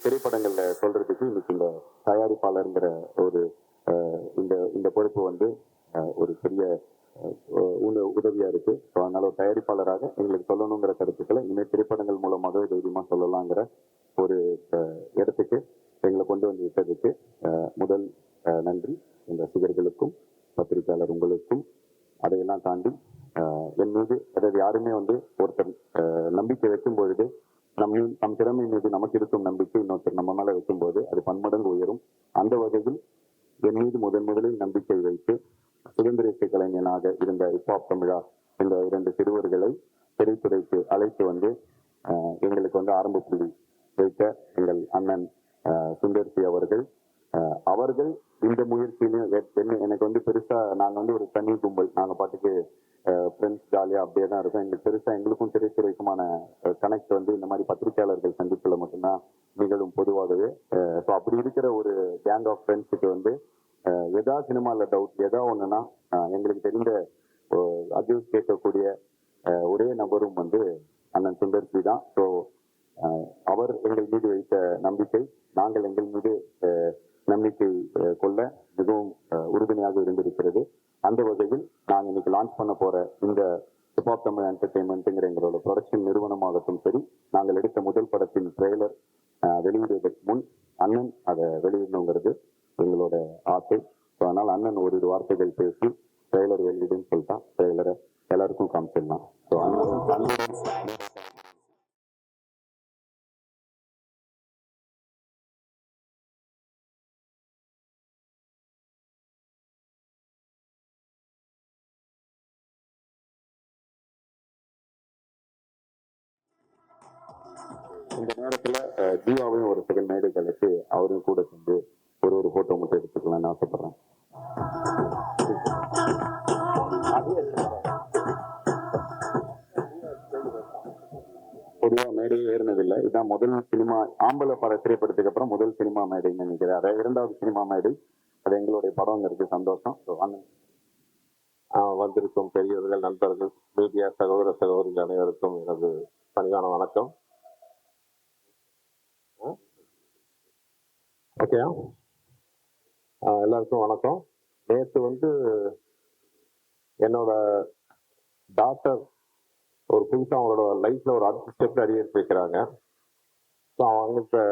திரைப்படங்கள்ல சொல்றதுக்கு இன்னைக்கு இந்த தயாரிப்பாளருங்கிற ஒரு இந்த இந்த பொறுப்பு வந்து ஒரு பெரிய உதவியா இருக்கு. ஸோ அதனால ஒரு தயாரிப்பாளராக எங்களுக்கு சொல்லணுங்கிற கருத்துக்களை இனிமேல் திரைப்படங்கள் மூலமாகவே தைரியமா சொல்லலாங்கிற ஒரு இடத்துக்கு எங்களை கொண்டு வந்து விட்டதுக்கு முதல் நன்றி. இந்த ரசிகர்களுக்கும் பத்திரிகையாளர் உங்களுக்கும் அதையெல்லாம் தாண்டி என் மீது அதாவது யாருமே வந்து ஒருத்தர் நம்பிக்கை வைக்கும் பொழுது நம் நம் திறமை மீது நமக்கு இருக்கும் நம்பிக்கை இன்னொருத்தர் நம்ம மேல வைக்கும்போது அது பன்மடங்கு உயரும். அந்த வகையில் என் மீது முதன் முதலில் நம்பிக்கை வைத்து சுதந்திர இசை கலைஞனாக இருந்த இப்பாப் தமிழா இந்த இரண்டு சிறுவர்களை திரைத்துறைக்கு அழைத்து வந்து எங்களுக்கு வந்து ஆரம்ப புள்ளி வைத்த எங்கள் அண்ணன் சுந்தர்சி அவர்கள். அவர்கள் இந்த முயற்சியிலும் எனக்கு வந்து பெருசா நாங்க வந்து ஒரு தனி கும்பல் நாங்க பாட்டுக்கு ஃப்ரெண்ட்ஸ் ஜாலியா அப்படியே தான் இருக்கும். எங்களுக்கு பெருசா எங்களுக்கும் திரைத்துறைக்குமான கனெக்ட் வந்து இந்த மாதிரி பத்திரிகையாளர்கள் சந்திப்பில் மட்டும்தான் நிகழும் பொதுவாகவே. ஸோ அப்படி இருக்கிற ஒரு கேங் ஆஃப் ஃப்ரெண்ட்ஸுக்கு வந்து அஹ், எதா சினிமால டவுட் எதா ஒண்ணுன்னா எங்களுக்கு தெரிந்த அட்வைஸ் கேட்கக்கூடிய அஹ், ஒரே நபரும் வந்து அண்ணன் சுந்தர்ஜி தான். ஸோ அவர் எங்கள் மீது வைத்த நம்பிக்கை நாங்கள் எங்கள் மீது அஹ், நம்பிக்கை கொள்ள மிகவும் அஹ், உறுதுணையாக இருந்திருக்கிறது. அந்த வகையில் நான் இன்னைக்கு லான்ச் பண்ண போற இந்த ஹிப்ஹாப் தமிழ் என்டர்டைன்மெண்ட்டுங்கிற எங்களோட ப்ரொடக்ஷன் நிறுவனமாகட்டும் சரி நாங்கள் எடுத்த முதல் படத்தின் ட்ரெய்லர் வெளியிடுவதற்கு முன் அண்ணன் அதை வெளியிடணுங்கிறது எங்களோட ஆசை. ஸோ அதனால் அண்ணன் ஓரிரு வார்த்தைகள் பேசி ட்ரெய்லர் வெளியிடுன்னு சொல்லிட்டா ட்ரெய்லரை எல்லாருக்கும் காமிச்சிடலாம். இந்த நேரத்துல ஜீவாவையும் ஒரு செகண்ட் மேடை கழிச்சு அவரும் கூட சேர்ந்து ஒரு ஒரு போட்டோ மட்டும் எடுத்துக்கலாம்னு ஆசைப்படுறேன். பொதுவா மேடையே ஏறினதில்லை. இதான் முதல் சினிமா ஆம்பளை பட திரைப்படத்துக்கு அப்புறம் முதல் சினிமா மேடைன்னு நினைக்கிறேன். அதாவது இரண்டாவது சினிமா மேடை. அது எங்களுடைய படங்கிறது சந்தோஷம். ஆஹ் வந்திருக்கும் பெரியவர்கள் நண்பர்கள் மீடியா சகோதர சகோதரிகள் அனைவருக்கும் எனது பணிவான வணக்கம். ஓகே எல்லாருக்கும் வணக்கம். நேற்று வந்து என்னோட டாக்டர் ஒரு புதுசாக அவங்களோட லைஃப்பில் ஒரு அடுத்த ஸ்டெப் அடியெடுத்து வைக்கிறாங்க ஸோ அவங்களுக்கு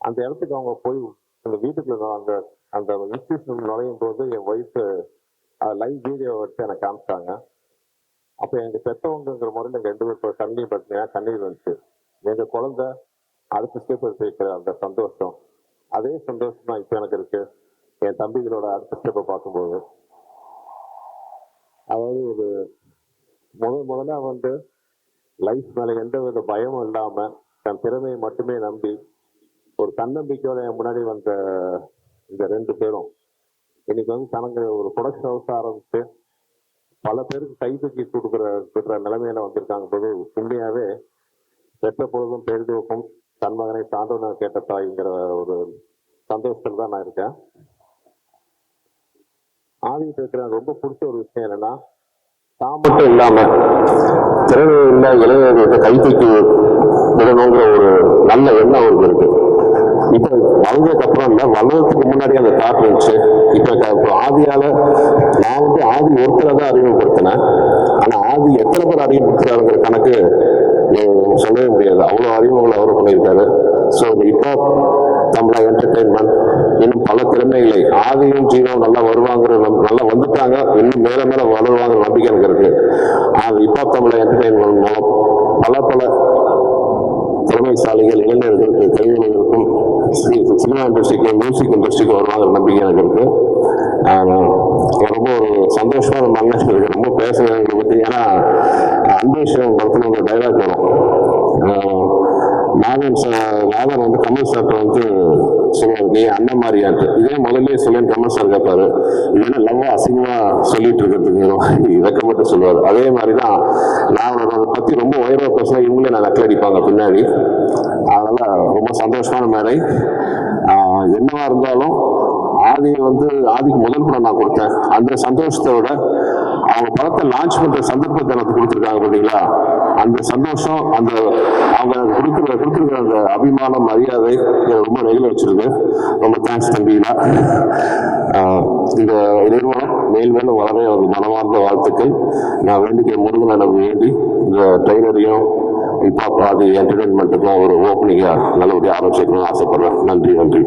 அந்த இடத்துக்கு அவங்க போய் அந்த வீட்டுக்குள்ள அந்த அந்த இன்ஸ்டியூஷன் நுழையும் போது என் ஒய்ஃபு லைவ் வீடியோ எடுத்து எனக்கு காமிச்சாங்க. அப்போ எங்கள் பெற்றவங்கிற முறையில் எங்கள் ரெண்டு பேர் கண்ணீர் பார்த்தீங்கன்னா கண்ணீர் வந்துச்சு. எங்கள் குழந்தை அடுத்த ஸ்டெப் எடுத்து வைக்கிற அந்த சந்தோஷம் அதே சந்தோஷம் தான் இப்போ எனக்கு இருக்கு. என் தம்பிகளோட அடுத்த ஸ்டெப்பை பார்க்கும்போது அதாவது ஒரு முதல் முதல்ல வந்து லைஃப் மேலே எந்த வித பயமும் இல்லாமல் தன் திறமையை மட்டுமே நம்பி ஒரு தன்னம்பிக்கையோட என் முன்னாடி வந்த இந்த ரெண்டு பேரும் இன்னைக்கு வந்து தனக்கு ஒரு ப்ரொடக்ஷன் ஹவுஸ் ஆரம்பித்து பல பேருக்கு கை தூக்கி கொடுக்குற கொடுக்குற நிலைமையில வந்திருக்காங்க போது உண்மையாகவே பெற்ற பொழுதும் பெரிதுவக்கும் தன் மகனை சான்றோன கேட்ட தாய்ங்கிற ஒரு சந்தோஷத்தில் தான் நான் இருக்கேன். ஆதிட்டு இருக்கிற ரொம்ப பிடிச்ச ஒரு விஷயம் என்னன்னா தான் மட்டும் இல்லாம திறமை உள்ள இளைஞர்களுக்கு கை தூக்கி விடணுங்கிற ஒரு நல்ல எண்ணம் அவருக்கு இருக்கு. இப்ப வளர்ந்ததுக்கு அப்புறம் இல்ல வளர்றதுக்கு முன்னாடி அந்த தாட் இருந்துச்சு. இப்ப ஆதியால நான் வந்து ஆதி ஒருத்தரை தான் அறிமுகப்படுத்தினேன். ஆனா ஆதி எத்தனை பேர் அறிமுகப்படுத்துறாருங்கிற கணக்கு சொல்லவே முடியாது. அவ்வளோ அறிமுகங்களை அவர் பண்ணியிருக்காரு. ஸோ இப்போ தமிழா என்டர்டைன்மெண்ட் இன்னும் பல திறமைகளை ஆதியும் ஜீவம் நல்லா வருவாங்கிற நம்- நல்லா வந்துட்டாங்க. இன்னும் மேல மேல வளருவாங்கிற நம்பிக்கை எனக்கு இருக்கு. அது இப்போ தமிழா என்டர்டைன்மெண்ட் மூலம் பல பல திறமைசாலிகள் இளைஞர்களுக்கு கைவினைகளுக்கும் சினிமா இண்டஸ்ட்ரிக்கும் மியூசிக் இண்டஸ்ட்ரிக்கும் வருவாங்கிற நம்பிக்கை எனக்கு இருக்கு. ரொம்ப ஒரு சந்தோஷமா நம்ம அண்ணன் இருக்கு ரொம்ப பேசுறது பத்தி ஏன்னா விஷயம் படத்தில் ஒரு டைலாக் வரும். நாகன் சார் நாகன் வந்து கமல் சார்கிட்ட வந்து சொல்லுவார் நீ அண்ணன் மாதிரியாட்டு இதே முதல்ல சொல்லி கமல் சார் கேட்பாரு இல்லைன்னா லவ்வா அசிங்கமா சொல்லிட்டு இருக்கிறதுக்கு விதக்கப்பட்டு சொல்லுவார். அதே மாதிரி தான் நான் அதை பத்தி ரொம்ப உயர்வா பேசினா இவங்களே நான் நக்கல் அடிப்பாங்க பின்னாடி. அதனால ரொம்ப சந்தோஷமான மேடை. என்னவாக என்னவா இருந்தாலும் ஆதியை வந்து ஆதிக்கு முதல் படம் நான் கொடுத்தேன். அந்த சந்தோஷத்தை விட அவங்க படத்தை லான்ச் பண்ற சந்தர்ப்பத்தை எனக்கு கொடுத்துருக்காங்க பார்த்தீங்களா அந்த சந்தோஷம் அந்த அவங்க கொடுக்குற கொடுத்துருக்கிற அந்த அபிமானம் மரியாதை எனக்கு ரொம்ப நெகிழ வச்சிருக்கு. ரொம்ப தேங்க்ஸ் தம்பிங்களா இந்த நிறுவனம் மேல் மேலும் வளர ஒரு மனமார்ந்த வாழ்த்துக்கள். நான் வேண்டிக்க முருகன் எனக்கு வேண்டி இந்த ட்ரெயினரையும் இப்போ அது என்டர்டைன்மெண்ட்டுக்கும் ஒரு ஓப்பனிங்காக நல்லபடியாக ஆரம்பிச்சிக்கணும்னு ஆசைப்படுறேன். நன்றி நன்றி.